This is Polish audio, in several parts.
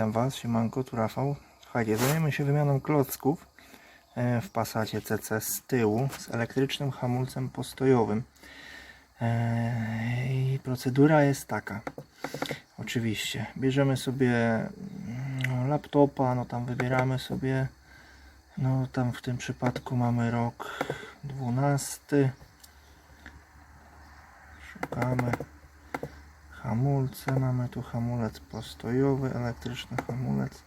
Witam Was, siemanko, tu Rafał. Słuchajcie, zajmiemy się wymianą klocków e, w Passacie CC z tyłu z elektrycznym hamulcem postojowym. E, I procedura jest taka. Oczywiście, bierzemy sobie mm, laptopa, no tam wybieramy sobie, no tam w tym przypadku mamy rok 12. Szukamy hamulce. Mamy tu hamulec postojowy, elektryczny hamulec.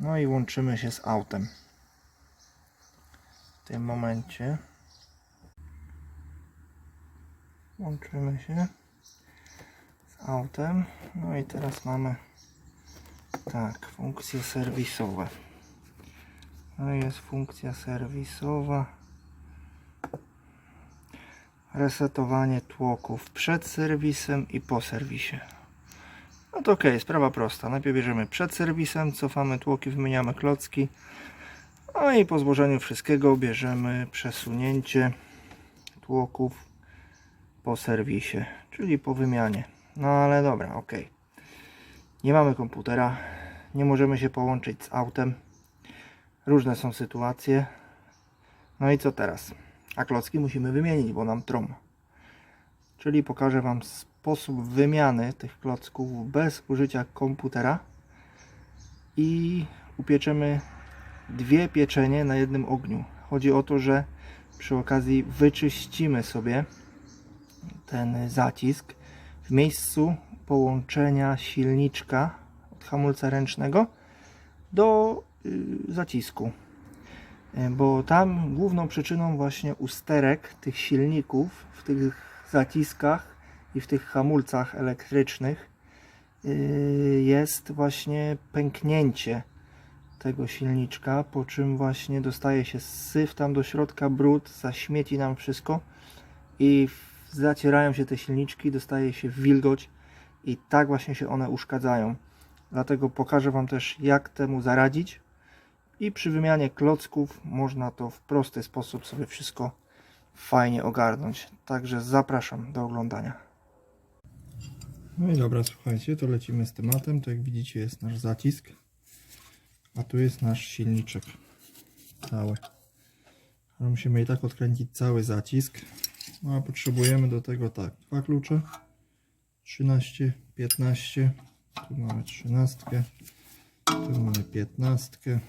No i łączymy się z autem. W tym momencie łączymy się z autem. No i teraz mamy tak, funkcje serwisowe. No jest funkcja serwisowa resetowanie tłoków przed serwisem i po serwisie. No to ok, sprawa prosta. Najpierw bierzemy przed serwisem, cofamy tłoki, wymieniamy klocki. No i po złożeniu wszystkiego bierzemy przesunięcie tłoków po serwisie, czyli po wymianie. No ale dobra, ok. Nie mamy komputera, nie możemy się połączyć z autem. Różne są sytuacje. No i co teraz? A klocki musimy wymienić, bo nam trą. Czyli pokażę Wam sposób wymiany tych klocków bez użycia komputera i upieczemy dwie pieczenie na jednym ogniu. Chodzi o to, że przy okazji wyczyścimy sobie ten zacisk w miejscu połączenia silniczka od hamulca ręcznego do y, zacisku. E, bo tam główną przyczyną właśnie usterek tych silników w tych zaciskach i w tych hamulcach elektrycznych yy, jest właśnie pęknięcie tego silniczka, po czym właśnie dostaje się syf tam do środka, brud, zaśmieci nam wszystko i zacierają się te silniczki, dostaje się wilgoć i tak właśnie się one uszkadzają. Dlatego pokażę Wam też jak temu zaradzić i przy wymianie klocków można to w prosty sposób sobie wszystko fajnie ogarnąć. Także zapraszam do oglądania. No i dobra, słuchajcie, to lecimy z tematem. To jak widzicie jest nasz zacisk, a tu jest nasz silniczek cały. Ale musimy i tak odkręcić cały zacisk. No a potrzebujemy do tego tak, dwa klucze, 13, 15, tu mamy 13, tu mamy 15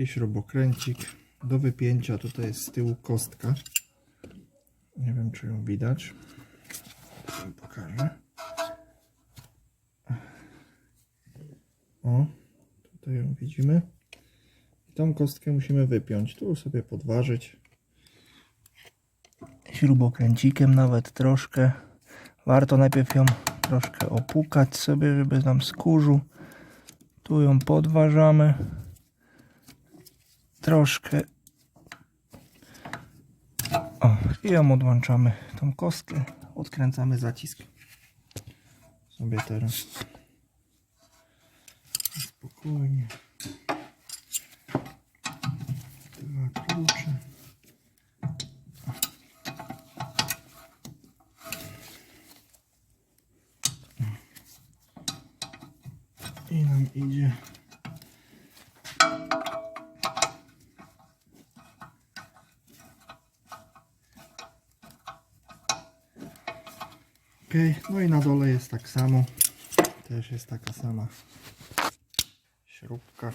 i śrubokręcik do wypięcia. Tutaj jest z tyłu kostka. Nie wiem, czy ją widać. Pokażę. O, tutaj ją widzimy. I tą kostkę musimy wypiąć. Tu sobie podważyć. Śrubokręcikiem nawet troszkę. Warto najpierw ją troszkę opukać sobie, żeby nam skurzył. Tu ją podważamy troszkę. O, i ją odłączamy, tą kostkę, odkręcamy zacisk. Sobie teraz spokojnie. Dwa klucze. I nam idzie Ok, no i na dole jest tak samo. Też jest taka sama śrubka.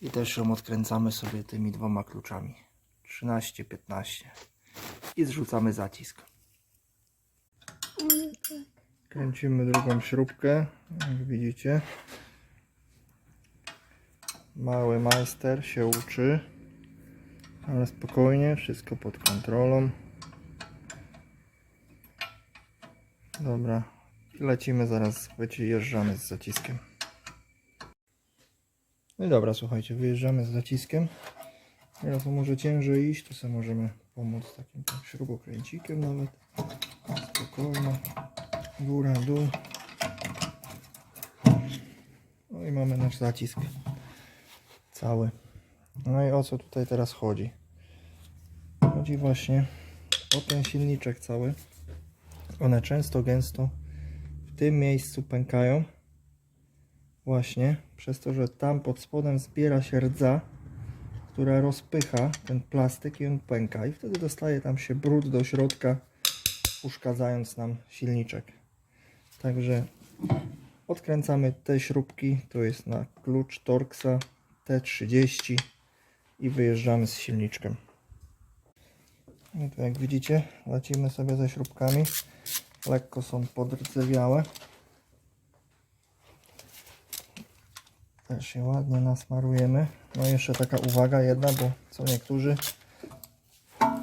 I też ją odkręcamy sobie tymi dwoma kluczami. 13, 15. I zrzucamy zacisk. Kręcimy drugą śrubkę, jak widzicie. Mały majster się uczy. Ale spokojnie, wszystko pod kontrolą. Dobra, lecimy zaraz, wyjeżdżamy z zaciskiem. No i dobra, słuchajcie, wyjeżdżamy z zaciskiem. Teraz może ciężej iść, to sobie możemy pomóc takim tam śrubokręcikiem nawet. Spokojnie. Góra, dół. No i mamy nasz zacisk. Cały. No i o co tutaj teraz chodzi? Chodzi właśnie o ten silniczek cały. One często, gęsto w tym miejscu pękają. Właśnie przez to, że tam pod spodem zbiera się rdza, która rozpycha ten plastyk i on pęka. I wtedy dostaje tam się brud do środka, uszkadzając nam silniczek. Także odkręcamy te śrubki. To jest na klucz Torxa T30 i wyjeżdżamy z silniczkiem. I tu jak widzicie, lecimy sobie ze śrubkami. Lekko są podrdzewiałe. Też je ładnie nasmarujemy. No jeszcze taka uwaga jedna, bo co niektórzy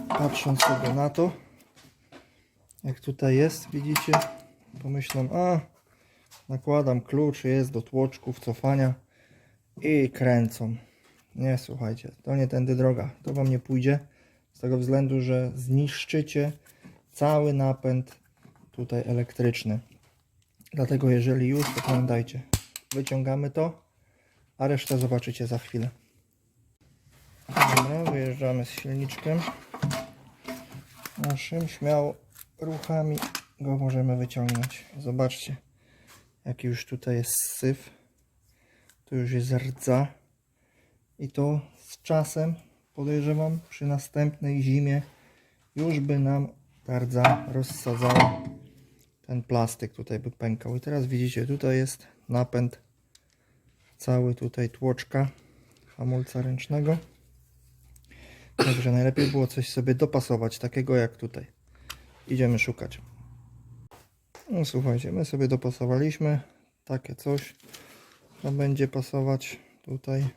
patrząc sobie na to, jak tutaj jest, widzicie, pomyślą, a nakładam klucz, jest do tłoczków, cofania i kręcą. Nie, słuchajcie, to nie tędy droga, to Wam nie pójdzie, z tego względu, że zniszczycie cały napęd tutaj elektryczny. Dlatego jeżeli już, to pamiętajcie, wyciągamy to, a resztę zobaczycie za chwilę. Dobra, wyjeżdżamy z silniczkiem. Naszym śmiało ruchami go możemy wyciągnąć. Zobaczcie, jaki już tutaj jest syf. Tu już jest rdza. I to z czasem, podejrzewam, przy następnej zimie już by nam ta rdza rozsadzała ten plastyk tutaj by pękał. I teraz widzicie, tutaj jest napęd cały tutaj tłoczka hamulca ręcznego. Także najlepiej było coś sobie dopasować, takiego jak tutaj. Idziemy szukać. No słuchajcie, my sobie dopasowaliśmy takie coś. To będzie pasować tutaj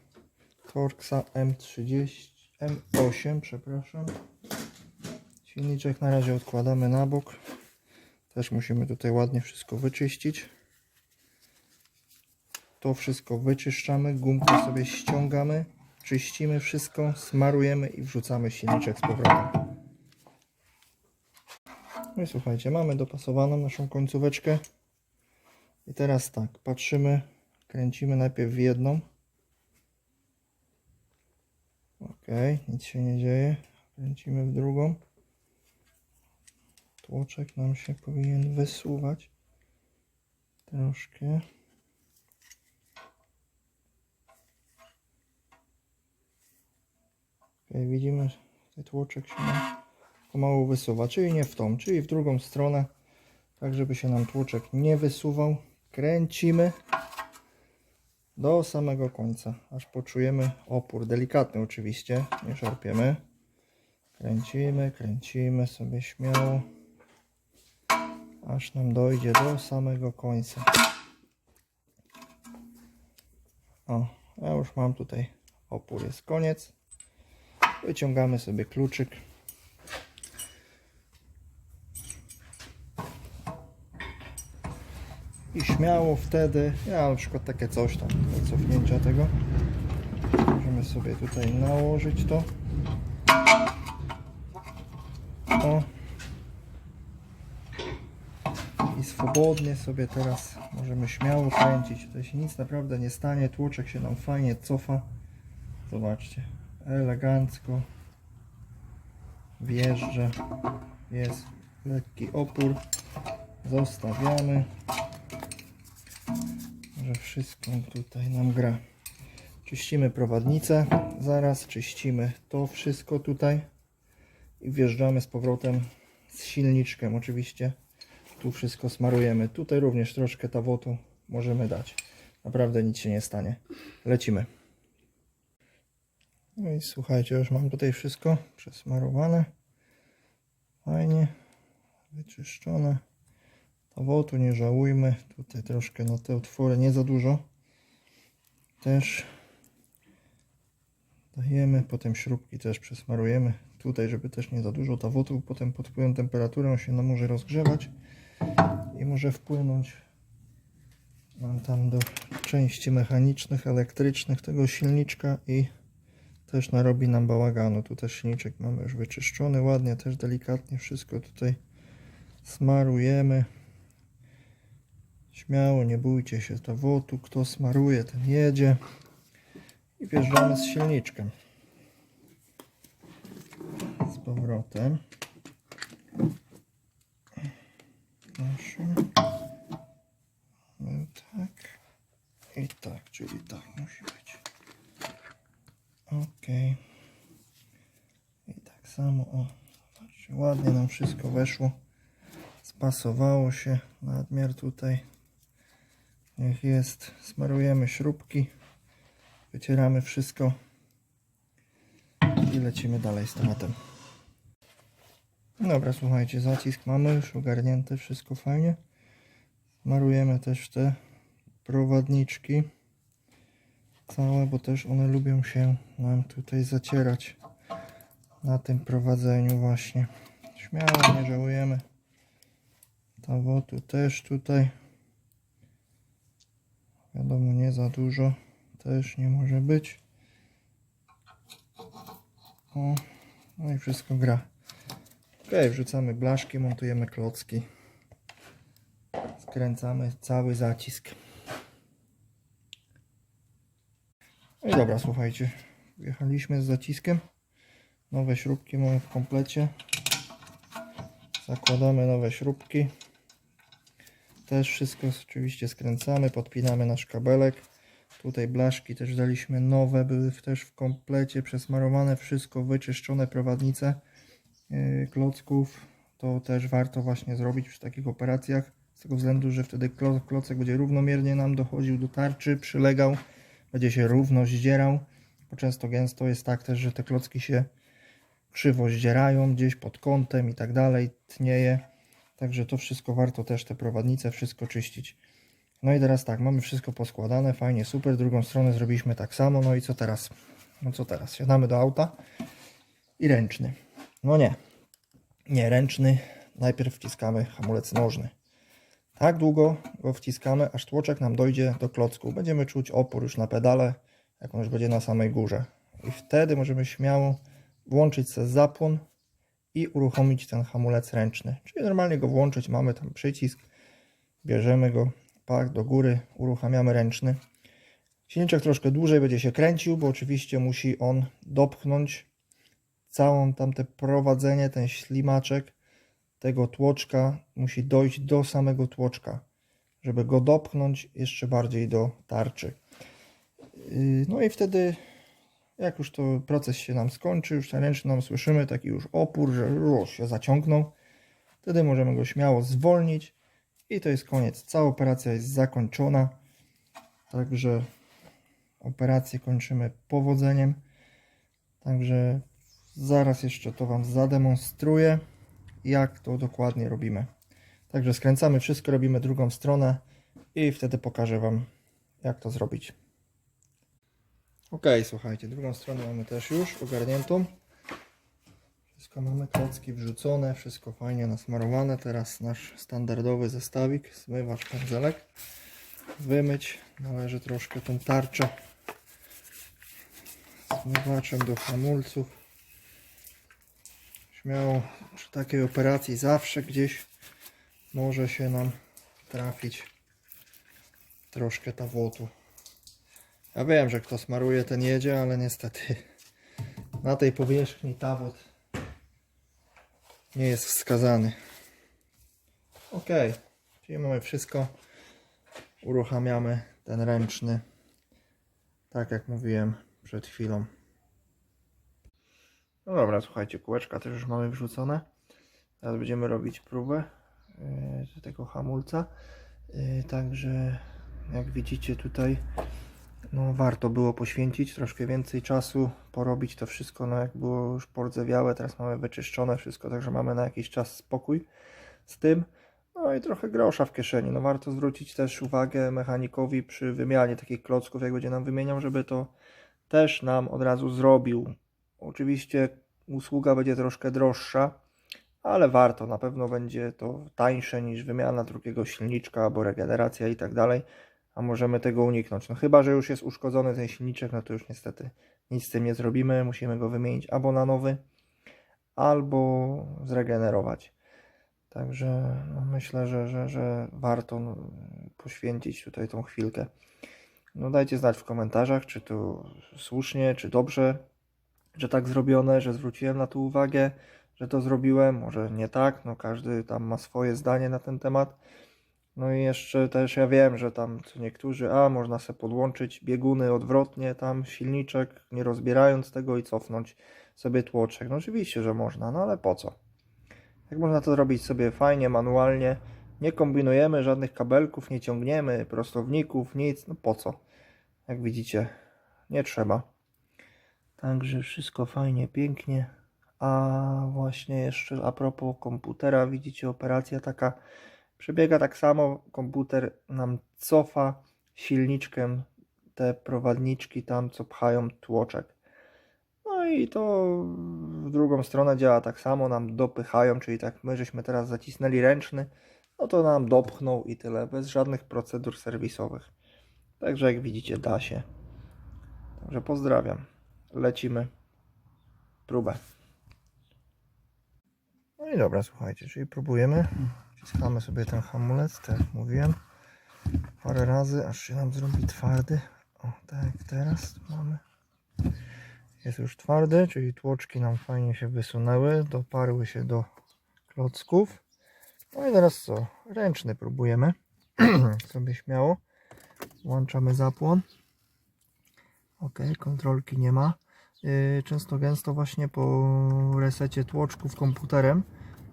Torxa M30, M8, przepraszam. Silniczek na razie odkładamy na bok. Też musimy tutaj ładnie wszystko wyczyścić. To wszystko wyczyszczamy, gumkę sobie ściągamy, czyścimy wszystko, smarujemy i wrzucamy silniczek z powrotem. No i słuchajcie, mamy dopasowaną naszą końcóweczkę. I teraz tak, patrzymy, kręcimy najpierw w jedną. Ok, nic się nie dzieje. Kręcimy w drugą. Tłoczek nam się powinien wysuwać. Troszkę. Ok, widzimy, ten tłoczek się pomału wysuwa, czyli nie w tą, czyli w drugą stronę, tak żeby się nam tłoczek nie wysuwał. Kręcimy do samego końca, aż poczujemy opór, delikatny oczywiście, nie szarpiemy. Kręcimy, kręcimy sobie śmiało, aż nam dojdzie do samego końca. O, ja już mam tutaj opór, jest koniec. Wyciągamy sobie kluczyk. I śmiało wtedy, ja na przykład takie coś tam do cofnięcia tego. Możemy sobie tutaj nałożyć to. O. I swobodnie sobie teraz możemy śmiało kręcić. Tutaj się nic naprawdę nie stanie. Tłoczek się nam fajnie cofa. Zobaczcie elegancko. Wjeżdża jest lekki opór. Zostawiamy. Że wszystko tutaj nam gra. Czyścimy prowadnicę. Zaraz czyścimy to wszystko tutaj. I wjeżdżamy z powrotem z silniczkiem oczywiście tu wszystko smarujemy tutaj również troszkę tawotu możemy dać naprawdę nic się nie stanie lecimy no i słuchajcie, już mam tutaj wszystko przesmarowane. Fajnie. Wyczyszczone. Tawotu nie żałujmy. Tutaj troszkę na te otwory nie za dużo. Też dajemy. Potem śrubki też przesmarujemy. Tutaj, żeby też nie za dużo tawotu. Potem pod wpływem temperatury on się nam może rozgrzewać i może wpłynąć tam do części mechanicznych, elektrycznych tego silniczka i też narobi nam bałaganu. Tu też silniczek mamy już wyczyszczony ładnie, też delikatnie wszystko tutaj smarujemy. Śmiało, nie bójcie się tawotu. Kto smaruje, ten jedzie. I wjeżdżamy z silniczkiem. Z powrotem. No tak. I tak, czyli tak musi być. Ok. I tak samo, o. Zobaczcie, ładnie nam wszystko weszło. Spasowało się. Nadmiar tutaj. Niech jest. Smarujemy śrubki. Wycieramy wszystko. I lecimy dalej z tematem. Dobra, słuchajcie, zacisk mamy już ogarnięte, wszystko fajnie. Smarujemy też te prowadniczki całe, bo też one lubią się nam tutaj zacierać na tym prowadzeniu właśnie. Śmiało, nie żałujemy. Tawotu też tutaj. Wiadomo, nie za dużo. Też nie może być. O, no i wszystko gra. Ok, wrzucamy blaszki, montujemy klocki. Skręcamy cały zacisk. I dobra, słuchajcie. Wjechaliśmy z zaciskiem. Nowe śrubki mamy w komplecie. Zakładamy nowe śrubki. Też wszystko oczywiście skręcamy, podpinamy nasz kabelek. Tutaj blaszki też daliśmy nowe, były też w komplecie, przesmarowane, wszystko wyczyszczone, prowadnice klocków. To też warto właśnie zrobić przy takich operacjach, z tego względu, że wtedy klo- klocek będzie równomiernie nam dochodził do tarczy, przylegał, będzie się równo zdzierał, bo często gęsto jest tak też, że te klocki się krzywo zdzierają gdzieś pod kątem i tak dalej, tnieje. Także to wszystko warto też te prowadnice, wszystko czyścić. No i teraz tak, mamy wszystko poskładane, fajnie, super. Drugą stronę zrobiliśmy tak samo. No i co teraz? No co teraz? Siadamy do auta i ręczny. No nie, nie ręczny. Najpierw wciskamy hamulec nożny. Tak długo go wciskamy, aż tłoczek nam dojdzie do klocku. Będziemy czuć opór już na pedale, jak on już będzie na samej górze. I wtedy możemy śmiało włączyć sobie zapłon i uruchomić ten hamulec ręczny. Czyli normalnie go włączyć, mamy tam przycisk, bierzemy go, pak do góry, uruchamiamy ręczny. Silniczek troszkę dłużej będzie się kręcił, bo oczywiście musi on dopchnąć całą tamte prowadzenie, ten ślimaczek tego tłoczka musi dojść do samego tłoczka, żeby go dopchnąć jeszcze bardziej do tarczy. Yy, No i wtedy jak już to proces się nam skończy, już ten ręczny nam słyszymy taki już opór, że już się zaciągnął, wtedy możemy go śmiało zwolnić i to jest koniec. Cała operacja jest zakończona. Także operację kończymy powodzeniem. Także zaraz jeszcze to Wam zademonstruję, jak to dokładnie robimy. Także skręcamy wszystko, robimy drugą stronę i wtedy pokażę Wam, jak to zrobić. Ok, słuchajcie, drugą stronę mamy też już ogarniętą. Wszystko mamy, klocki wrzucone, wszystko fajnie nasmarowane. Teraz nasz standardowy zestawik, zmywacz, pędzelek. Wymyć należy troszkę tą tarczę zmywaczem do hamulców. Śmiało przy takiej operacji zawsze gdzieś może się nam trafić troszkę tawotu. Ja wiem, że kto smaruje, ten jedzie, ale niestety na tej powierzchni tawot nie jest wskazany. Ok, czyli mamy wszystko. Uruchamiamy ten ręczny, tak jak mówiłem przed chwilą. No dobra, słuchajcie, kółeczka też już mamy wrzucone. Teraz będziemy robić próbę yy, tego hamulca. Yy, także jak widzicie tutaj no, warto było poświęcić troszkę więcej czasu, porobić to wszystko, no jak było już pordzewiałe, teraz mamy wyczyszczone wszystko, także mamy na jakiś czas spokój z tym. No i trochę grosza w kieszeni. No warto zwrócić też uwagę mechanikowi przy wymianie takich klocków, jak będzie nam wymieniał, żeby to też nam od razu zrobił. Oczywiście usługa będzie troszkę droższa, ale warto, na pewno będzie to tańsze niż wymiana drugiego silniczka albo regeneracja i tak dalej a możemy tego uniknąć. No chyba, że już jest uszkodzony ten silniczek, no to już niestety nic z tym nie zrobimy. Musimy go wymienić albo na nowy, albo zregenerować. Także no myślę, że, że, że warto no, poświęcić tutaj tą chwilkę. No dajcie znać w komentarzach, czy to słusznie, czy dobrze, że tak zrobione, że zwróciłem na to uwagę, że to zrobiłem. Może nie tak, no każdy tam ma swoje zdanie na ten temat. No i jeszcze też ja wiem, że tam co niektórzy, a można sobie podłączyć bieguny odwrotnie, tam silniczek, nie rozbierając tego i cofnąć sobie tłoczek. No oczywiście, że można, no ale po co? Jak można to zrobić sobie fajnie, manualnie, nie kombinujemy żadnych kabelków, nie ciągniemy prostowników, nic, no po co? Jak widzicie, nie trzeba. Także wszystko fajnie, pięknie. A właśnie jeszcze a propos komputera, widzicie, operacja taka przebiega tak samo. Komputer nam cofa silniczkiem te prowadniczki tam, co pchają tłoczek. No i to w drugą stronę działa tak samo, nam dopychają, czyli tak my żeśmy teraz zacisnęli ręczny, no to nam dopchną i tyle, bez żadnych procedur serwisowych. Także jak widzicie, da się. Także pozdrawiam. Lecimy. Próbę. No i dobra, słuchajcie, czyli próbujemy. Wciskamy sobie ten hamulec, tak jak mówiłem. Parę razy, aż się nam zrobi twardy. O, tak teraz mamy. Jest już twardy, czyli tłoczki nam fajnie się wysunęły, doparły się do klocków. No i teraz co? Ręczny próbujemy. sobie śmiało. Włączamy zapłon. Ok, kontrolki nie ma. Yy, Często gęsto właśnie po resecie tłoczków komputerem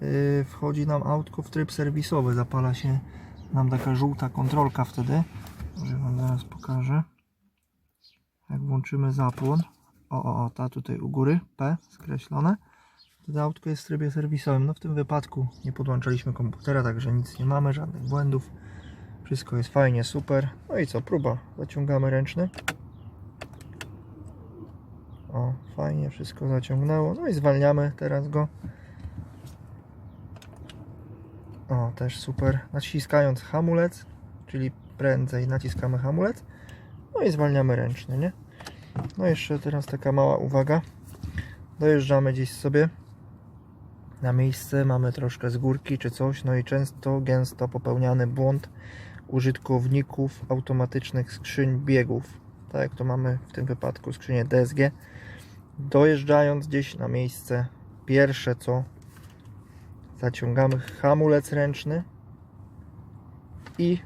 yy, wchodzi nam autko w tryb serwisowy. Zapala się nam taka żółta kontrolka wtedy. Może Wam zaraz pokażę. Jak włączymy zapłon. O, o, o, ta tutaj u góry, P skreślone. Wtedy autko jest w trybie serwisowym. No w tym wypadku nie podłączaliśmy komputera, także nic nie mamy, żadnych błędów. Wszystko jest fajnie, super. No i co, próba. Zaciągamy ręczny. Fajnie wszystko zaciągnęło. No i zwalniamy teraz go. O, też super. Naciskając hamulec, czyli prędzej naciskamy hamulec. No i zwalniamy ręcznie, nie? No jeszcze teraz taka mała uwaga. Dojeżdżamy gdzieś sobie na miejsce, mamy troszkę z górki czy coś, no i często, gęsto popełniany błąd użytkowników automatycznych skrzyń biegów. Tak jak to mamy w tym wypadku skrzynię DSG. Dojeżdżając gdzieś na miejsce, pierwsze co zaciągamy hamulec ręczny i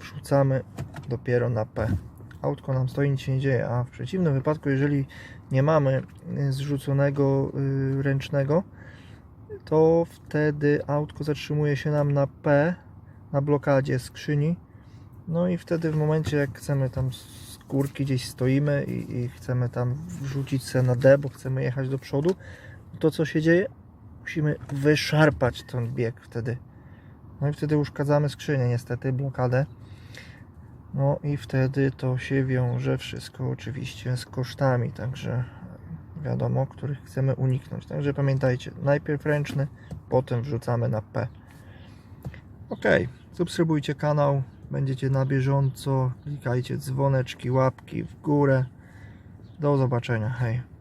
wrzucamy dopiero na P. Autko nam stoi, nic się nie dzieje, a w przeciwnym wypadku, jeżeli nie mamy y, zrzuconego y, ręcznego, to wtedy autko zatrzymuje się nam na P, na blokadzie skrzyni. No i wtedy w momencie, jak chcemy tam górki gdzieś stoimy i, i chcemy tam wrzucić se na D, bo chcemy jechać do przodu, to co się dzieje? Musimy wyszarpać ten bieg wtedy. No i wtedy uszkadzamy skrzynię, niestety, blokadę. No i wtedy to się wiąże wszystko oczywiście z kosztami, także wiadomo, których chcemy uniknąć. Także pamiętajcie, najpierw ręczny, potem wrzucamy na P. Ok, subskrybujcie kanał, będziecie na bieżąco, klikajcie dzwoneczki, łapki w górę. Do zobaczenia, hej.